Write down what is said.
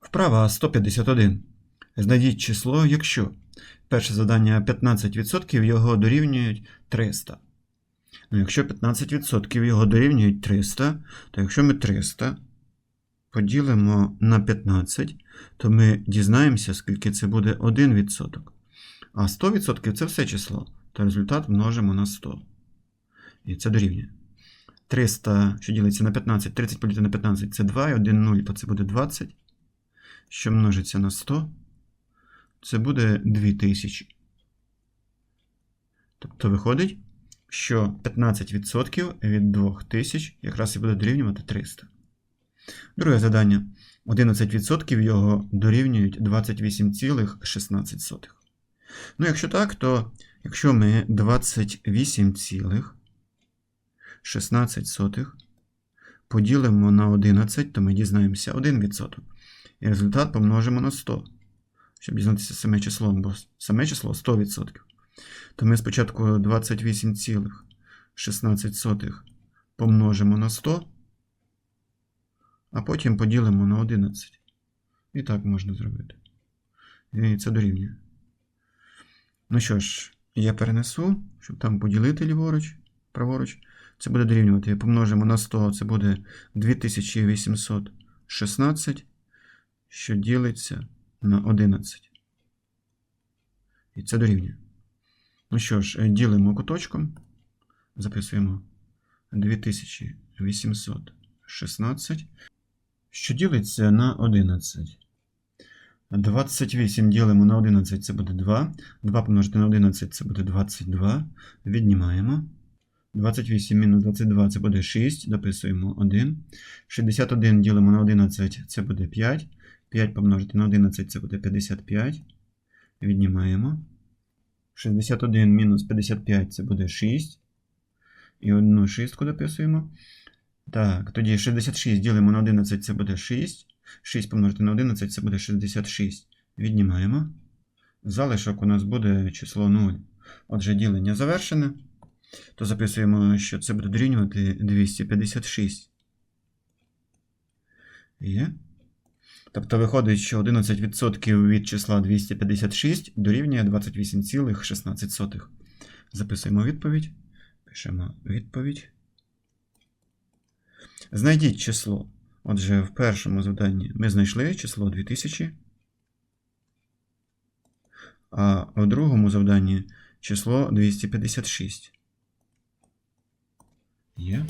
Вправа 151. Знайдіть число, якщо перше завдання 15% його дорівнюють 300. Ну, якщо 15% його дорівнюють 300, то якщо ми 300 поділимо на 15, то ми дізнаємося, скільки це буде 1%. А 100% це все число, то результат множимо на 100. І це дорівнює. 300, що ділиться на 15, 30 поділити на 15 це 2, і 1 0, то це буде 20 що множиться на 100, це буде 2000. Тобто виходить, що 15% від 2000 якраз і буде дорівнювати 300. Друге завдання. 11% його дорівнюють 28,16. Ну, якщо так, то якщо ми 28,16 поділимо на 11, то ми дізнаємося 1%. І результат помножимо на 100, щоб дізнатися саме число, бо саме число 100%. То ми спочатку 28,16 помножимо на 100, а потім поділимо на 11. І так можна зробити. І це дорівнює. Ну що ж, я перенесу, щоб там поділити ліворуч, праворуч. Це буде дорівнювати. Помножимо на 100, це буде 2816 що ділиться на 11. І це дорівнює. Ну що ж, ділимо куточком. Записуємо 2816, що ділиться на 11. 28 ділимо на 11, це буде 2. 2 помножити на 11 це буде 22. Віднімаємо. 28 мінус 22 це буде 6. Дописуємо 1. 61 ділимо на 11, це буде 5. 5 помножити на 11 це буде 55. Віднімаємо. 61 мінус 55 це буде 6. І одну шістку дописуємо. Так, тоді 66 ділимо на 11 це буде 6. 6 помножити на 11 це буде 66. Віднімаємо. Залишок у нас буде число 0. Отже, ділення завершене. То записуємо, що це буде дорівнювати 256. Є. Тобто виходить, що 11% від числа 256 дорівнює 28,16. Записуємо відповідь. Пишемо відповідь. Знайдіть число. Отже, в першому завданні ми знайшли число 2000. А в другому завданні число 256. Є.